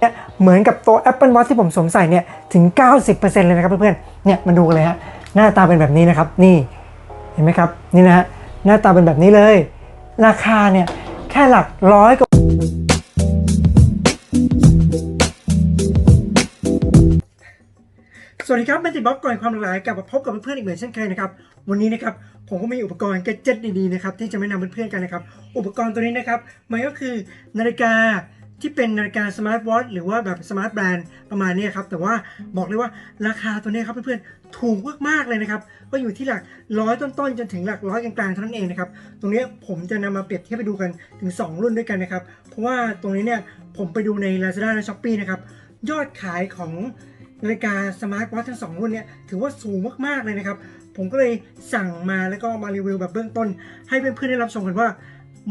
เนี่ยเหมือนกับตัว Apple Watch ที่ผมสวมใส่เนี่ยถึง 90%เลยนะครับเพื่อนๆ เนี่ยมาดูกันเลยฮะหน้าตาเป็นแบบนี้นะครับนี่เห็นไหมครับนี่นะฮะหน้าตาเป็นแบบนี้เลย ราคาเนี่ยแค่หลักร้อยกว่าสวัสดีครับแมนติบ๊อบก่อนความหลากหลายกลับมาพบกับเพื่อนๆอีกเหมือนเช่นเคยนะครับวันนี้นะครับผมก็มีอุปกรณ์แกดเจ็ตดีๆนะครับที่จะไม่นำเพื่อนๆกันนะครับอุปกรณ์ตัวนี้นะครับมันก็คือนาฬิกา ที่เป็นนาฬิกาสมาร์ทวอทหรือว่าแบบสมาร์ทแบรนด์ประมาณนี้ครับ แต่ว่าบอกเลยว่าราคาตัวนี้ครับเพื่อนๆถูกมากๆเลยนะครับ ก็อยู่ที่หลักร้อยต้นๆ จนถึงหลักร้อยกลางๆเท่านั้นเองนะครับ ตรงนี้ผมจะนำมาเปรียบเทียบไปดูกันถึง 2 รุ่นด้วยกันนะครับ เพราะว่าตรงนี้เนี่ยผมไปดูใน Lazada และ Shopee นะครับ ยอดขายของนาฬิกาสมาร์ทวอททั้งสองรุ่นเนี่ยถือว่าสูงมากๆเลยนะครับ ผมก็เลยสั่งมาแล้วก็มารีวิวแบบเบื้องต้น ให้เพื่อนๆได้รับชมกันว่า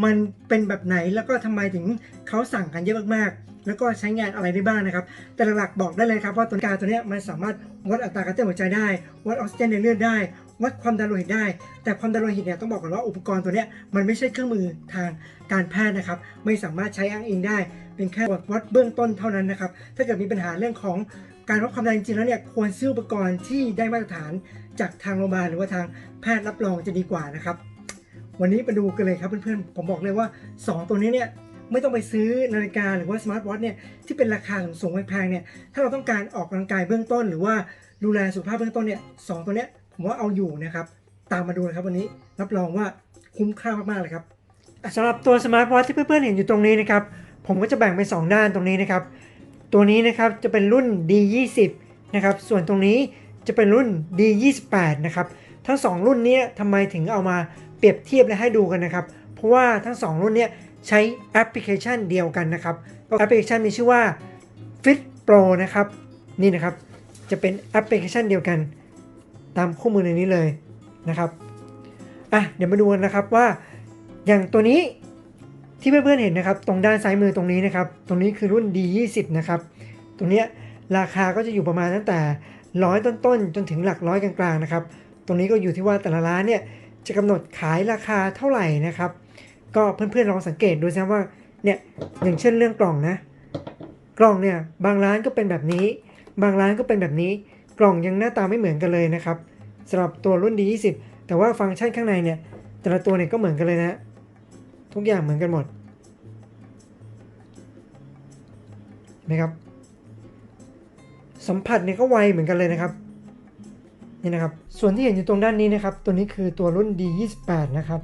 มันเป็นแบบไหนแล้วก็ทำไมถึงเขาสั่งกันเยอะมากๆ แล้วก็ใช้งานอะไรได้บ้างนะครับ แต่หลักๆบอกได้เลยครับว่าตัวนาฬิกาตัวนี้มันสามารถวัดอัตราการเต้นหัวใจได้ วัดออกซิเจนในเลือดได้ วัดความดันโลหิตได้ แต่ความดันโลหิตเนี่ยต้องบอกก่อนว่าอุปกรณ์ตัวนี้มันไม่ใช่เครื่องมือทางการแพทย์นะครับ ไม่สามารถใช้อ้างอิงได้ เป็นแค่วัดเบื้องต้นเท่านั้นนะครับ ถ้าเกิดมีปัญหาเรื่องของการวัดความดันจริงๆแล้วเนี่ยควรซื้ออุปกรณ์ที่ได้มาตรฐานจากทางโรงพยาบาลหรือว่าทางแพทย์รับรองจะดีกว่านะครับ วันนี้มาดูกันเลยครับเพื่อนๆ ผมบอกเลยว่า 2 ตัวนี้เนี่ยไม่ต้องไปซื้อนาฬิกาหรือว่าสมาร์ทวอทเนี่ยที่เป็นราคาสูงแพงเนี่ยถ้าเราต้องการออกกำลังกายเบื้องต้น หรือว่าดูแลสุขภาพเบื้องต้นเนี่ยสองตัวเนี้ยผมว่าเอาอยู่นะครับตามมาดูนะครับวันนี้รับรองว่าคุ้มค่ามากๆเลยครับสำหรับตัวสมาร์ทวอทที่เพื่อนๆเห็นอยู่ตรงนี้นะครับผมก็จะแบ่งเป็นสองด้านตรงนี้นะครับตัวนี้นะครับจะเป็นรุ่น D20 นะครับส่วนตรงนี้จะเป็นรุ่น D28 นะครับทั้ง 2 รุ่นนี้ทำไมถึงเอามา เปรียบเทียบและให้ดูกันนะครับ เพราะว่าทั้ง 2 รุ่นเนี้ใช้แอปพลิเคชันเดียวกันนะครับแอปพลิเคชันมีชื่อว่า Fit Pro นะครับนี่นะครับจะเป็นแอปพลิเคชันเดียวกัน ตามคู่มือในนี้เลยนะครับอะเดี๋ยวมาดูกันนะครับว่าอย่างตัวนี้ที่เพื่อนๆเห็นนะครับ ตรงด้านซ้ายมือตรงนี้นะครับ ตรงนี้คือรุ่น D20 นะครับตรงเนี้ยราคาก็จะอยู่ประมาณตั้งแต่ร้อยต้นๆ จนถึงหลักร้อยกลางๆนะครับ ตรงนี้ก็อยู่ที่ว่าแต่ละร้านเนี่ย จะกำหนดขายราคาเท่าไหร่นะครับ ก็เพื่อนๆลองสังเกตดูนะว่าเนี่ยอย่างเช่นเรื่องกล่องนะ กล่องเนี่ยบางร้านก็เป็นแบบนี้ บางร้านก็เป็นแบบนี้ กล่องยังหน้าตาไม่เหมือนกันเลยนะครับสำหรับตัวรุ่น D20 แต่ว่าฟังก์ชันข้างในเนี่ยแต่ละตัวเนี่ยก็เหมือนกันเลยนะ ทุกอย่างเหมือนกันหมดเห็นไหมครับสัมผัสเนี่ยก็ไวเหมือนกันเลยนะครับ นี่นะครับ ส่วนที่เห็นอยู่ตรงด้านนี้นะครับ ตัวนี้คือตัวรุ่น D28 นะครับ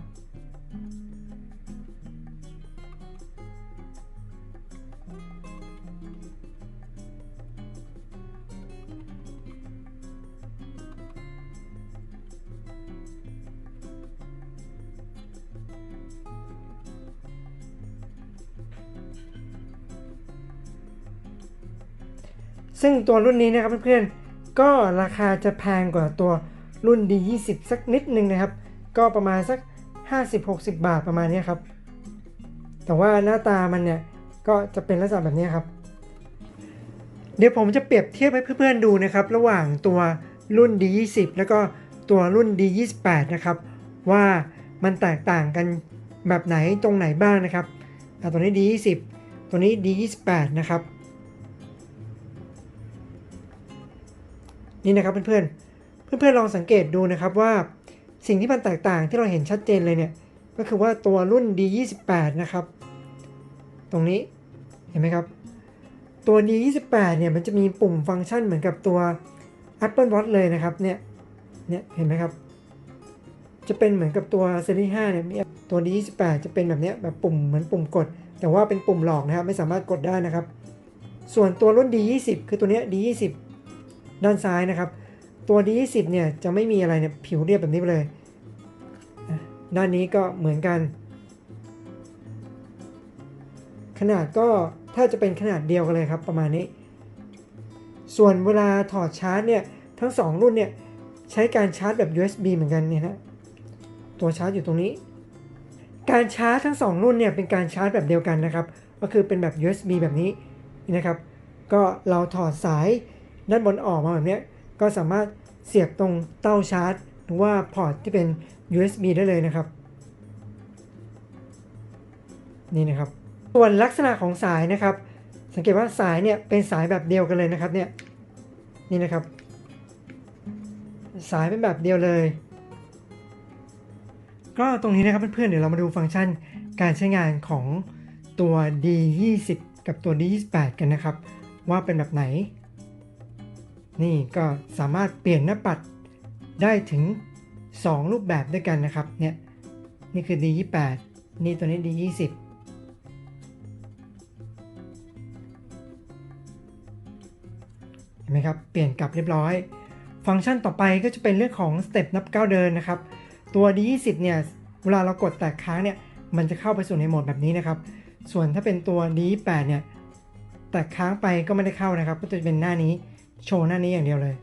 ซึ่งตัวรุ่นนี้นะครับเพื่อนๆ ก็ราคาจะแพงกว่าตัวรุ่น D20 สักนิดนึงนะครับ ก็ประมาณสัก 50-60 บาทประมาณนี้ครับ แต่ว่าหน้าตามันเนี่ยก็จะเป็นลักษณะแบบนี้ครับ เดี๋ยวผมจะเปรียบเทียบให้เพื่อนๆดูนะครับ ระหว่างตัวรุ่น D20 แล้วก็ตัวรุ่น D28 นะครับ ว่ามันแตกต่างกันแบบไหนตรงไหนบ้างนะครับตัวนี้ D20 ตัวนี้ D28 นะครับ นี่นะครับเพื่อนๆ เพื่อนๆลองสังเกตดูนะครับว่าสิ่งที่มันแตกต่างที่เราเห็นชัดเจนเลยเนี่ย ก็คือว่าตัวรุ่น D28 นะครับ ตรงนี้เห็นไหมครับ ตัว D28 เนี่ยมันจะมีปุ่มฟังก์ชันเหมือนกับตัว Apple Watch เลยนะครับเนี่ยเนี่ยเห็นไหมครับจะเป็นเหมือนกับตัวซีรีส์5เนี่ยมีตัว D28 จะเป็นแบบเนี้ยแบบปุ่มเหมือนปุ่มกด แต่ว่าเป็นปุ่มหลอกนะครับไม่สามารถกดได้นะครับ ส่วนตัวรุ่น D20 คือตัวเนี้ย D20 ด้านซ้ายนะครับ ตัว D20 เนี่ยจะไม่มีอะไรเนี่ยผิวเรียบแบบนี้เลย ด้านนี้ก็เหมือนกัน ขนาดก็ถ้าจะเป็นขนาดเดียวกันเลยครับประมาณนี้ ส่วนเวลาถอดชาร์จเนี่ยทั้ง 2 รุ่นเนี่ยใช้การชาร์จแบบ USB เหมือนกันเนี่ยนะตัวชาร์จอยู่ตรงนี้ การชาร์จทั้ง 2 รุ่นเนี่ยเป็นการชาร์จแบบเดียวกันนะครับ ก็คือเป็นแบบ USB แบบนี้นะครับ ก็เราถอดสาย ด้านบนออกมาแบบนี้ก็สามารถเสียบตรงเต้าชาร์จ หรือว่าพอร์ตที่เป็น USB ได้เลยนะครับ นี่นะครับ ส่วนลักษณะของสายนะครับ สังเกตว่าสายเนี่ยเป็นสายแบบเดียวกันเลยนะครับเนี่ยนี่นะครับ สายเป็นแบบเดียวเลย ก็ตรงนี้นะครับเพื่อนๆเดี๋ยวเรามาดูฟังก์ชันการใช้งานของตัว D20 กับตัว D28 กันนะครับ ว่าเป็นแบบไหน นี่ก็สามารถเปลี่ยนหน้าปัดได้ถึง 2 รูปแบบด้วยกันนะครับเนี่ยนี่คือ D28 นี่ตัวนี้ D20 เห็นไหมครับ เปลี่ยนกลับเรียบร้อย ฟังก์ชันต่อไปก็จะเป็นเรื่องของสเต็ปนับก้าวเดินนะครับ ตัว D20 เนี่ย เวลาเรากดแตะค้างเนี่ย มันจะเข้าไปสู่ในโหมดแบบนี้นะครับ ส่วนถ้าเป็นตัว D8 เนี่ย แตะค้างไปก็ไม่ได้เข้านะครับ ก็จะเป็นหน้านี้ โชว์หน้านี้อย่างเดียวเลย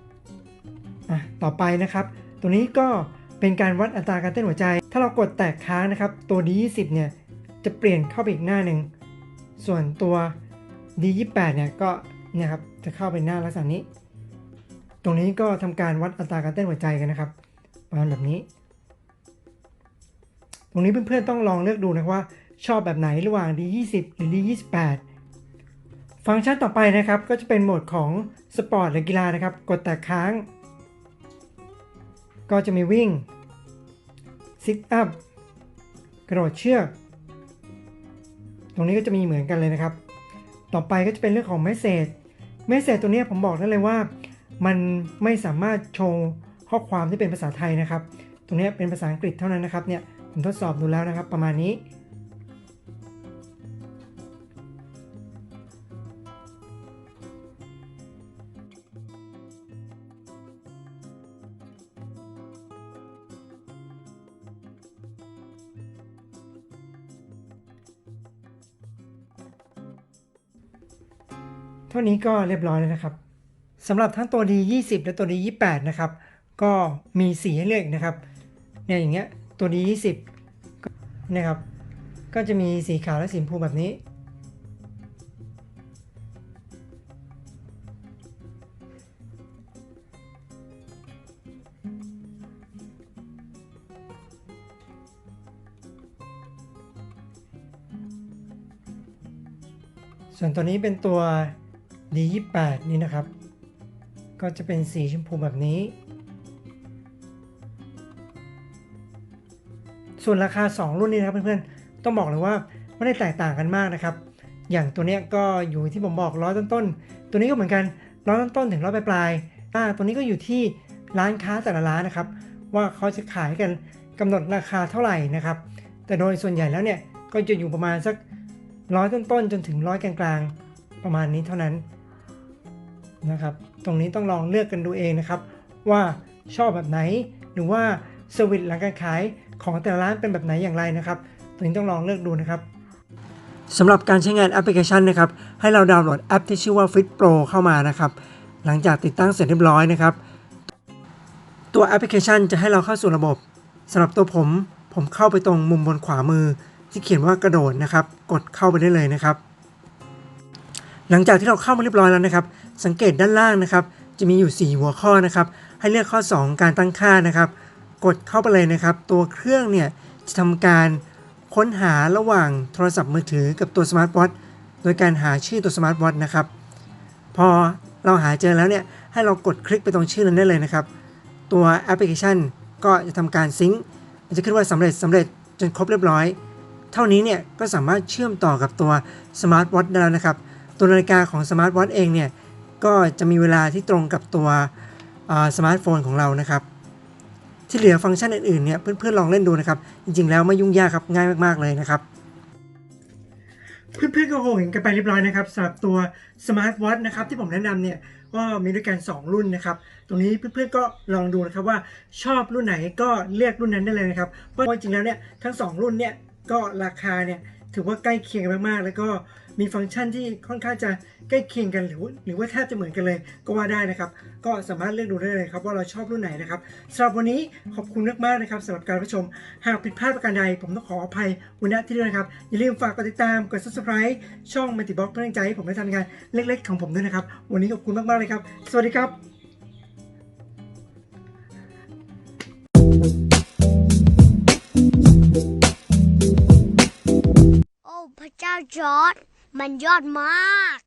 อะต่อไปนะครับ ตัวนี้ก็เป็นการวัดอัตราการเต้นหัวใจ ถ้าเรากดแตะค้างนะครับ ตัว D20 เนี่ยจะเปลี่ยนเข้าไปอีกหน้าหนึ่ง ส่วนตัว D28 เนี่ยก็เนี่ยครับจะเข้าไปหน้าลักษณะนี้ ตรงนี้ก็ทำการวัดอัตราการเต้นหัวใจกันนะครับประมาณแบบนี้ ตรงนี้เพื่อนๆต้องลองเลือกดูนะว่าชอบแบบไหนระหว่าง D20 หรือ D28 ฟังก์ชันต่อไปนะครับก็จะเป็นโหมดของสปอร์ตหรือกีฬานะครับ กดแต่ค้าง ก็จะมีวิ่งซิทอัพกระโดดเชือก ตรงนี้ก็จะมีเหมือนกันเลยนะครับ ต่อไปก็จะเป็นเรื่องของเมสเซจเมสเซจตัวนี้ผมบอกได้เลยว่า มันไม่สามารถโชว์ข้อความที่เป็นภาษาไทยนะครับ ตรงนี้เป็นภาษาอังกฤษเท่านั้นนะครับเนี่ยผมทดสอบดูแล้วนะครับ ประมาณนี้ เท่านี้ก็เรียบร้อยแล้วนะครับสำหรับทั้งตัว D20 และตัว D28 นะครับ ก็มีสีให้เลือกนะครับเนี่ยอย่างเงี้ยตัว D20 นี่ยครับ ก็จะมีสีขาวและสีชมพูแบบนี้ ส่วนตัวนี้เป็นตัว D28 นี่นะครับ ก็จะเป็นสีชมพูแบบนี้ ส่วนราคา 2 รุ่นนี้นะครับเพื่อนๆ ต้องบอกเลยว่าไม่ได้แตกต่างกันมากนะครับ อย่างตัวเนี้ยก็อยู่ที่ผมบอกร้อยต้นๆ ตัวนี้ก็เหมือนกันร้อยต้นๆ ถึงร้อยปลายๆอ่าตัวนี้ก็อยู่ที่ร้านค้าแต่ละร้านนะครับ ว่าเขาจะขายกันกำหนดราคาเท่าไหร่นะครับ แต่โดยส่วนใหญ่แล้วเนี่ยก็จะอยู่ประมาณสักร้อยต้นๆ จนถึงร้อยกลางๆ ประมาณนี้เท่านั้น นะครับ ตรงนี้ต้องลองเลือกกันดูเองนะครับ ว่าชอบแบบไหนหรือว่าเซอร์วิสหลังการขายของแต่ละร้านเป็นแบบไหนอย่างไรนะครับ ตรงนี้ต้องลองเลือกดูนะครับสำหรับการใช้งานแอปพลิเคชันนะครับ ให้เราดาวน์โหลดแอปที่ชื่อว่า Fit Pro เข้ามานะครับ หลังจากติดตั้งเสร็จเรียบร้อยนะครับ ตัวแอปพลิเคชันจะให้เราเข้าสู่ระบบสำหรับตัวผมผมเข้าไปตรงมุมบนขวามือ ที่เขียนว่ากระโดดนะครับ กดเข้าไปได้เลยนะครับ หลังจากที่เราเข้ามาเรียบร้อยแล้วนะครับ สังเกตด้านล่างนะครับ จะมีอยู่ 4 หัวข้อนะครับ ให้เลือกข้อ 2 การตั้งค่านะครับ กดเข้าไปเลยนะครับ ตัวเครื่องเนี่ยจะทำการค้นหาระหว่างโทรศัพท์มือถือกับตัวสมาร์ทวอทโดยการหาชื่อตัวสมาร์ทวอทนะครับ พอเราหาเจอแล้วเนี่ย ให้เรากดคลิกไปตรงชื่อนั้นได้เลยนะครับ ตัวแอปพลิเคชันก็จะทำการซิงค์มันจะขึ้นว่าสำเร็จสำเร็จจนครบเรียบร้อย เท่านี้เนี่ยก็สามารถเชื่อมต่อกับตัวสมาร์ทวอทได้แล้วนะครับ ตัวนาฬิกาของสมาร์ทวอทเองเนี่ยก็จะมีเวลาที่ตรงกับตัวสมาร์ทโฟนของเรานะครับ ที่เหลือฟังก์ชันอื่นๆเนี่ยเพื่อนๆลองเล่นดูนะครับ จริงๆ แล้วไม่ยุ่งยากครับง่ายมากๆเลยนะครับ เพื่อนๆก็คงเห็นกันไปเรียบร้อยนะครับสำหรับตัว Smart Watch นะครับที่ผมแนะนำเนี่ยก็มีด้วยกัน 2 รุ่นนะครับ ตรงนี้เพื่อนๆก็ลองดูนะครับว่าชอบรุ่นไหนก็เลือกรุ่นนั้นได้เลยนะครับเพราะจริงๆแล้วเนี่ยทั้ง 2 รุ่นเนี่ยก็ราคาเนี่ยถือว่าใกล้เคียงมากๆแล้วก็ มีฟังก์ชันที่ค่อนข้างจะใกล้เคียงกันหรือหรือว่าแทบจะเหมือนกันเลยก็ว่าได้นะครับ ก็สามารถเลือกดูได้เลยครับว่าเราชอบรุ่นไหนนะครับสำหรับวันนี้ขอบคุณมากๆนะครับสำหรับการรับชม หากผิดพลาดประการใด ผมต้องขออภัยวันนี้ที่ด้วยนะครับ อย่าลืมฝากกดติดตามกด subscribe ช่อง Multi Box เพื่อเป็นใจให้ผมได้ทำงานเล็กๆ ของผมด้วยนะครับ วันนี้ขอบคุณมากๆเลยครับ สวัสดีครับโอ้พระเจ้าจอร์ด มันยอดมาก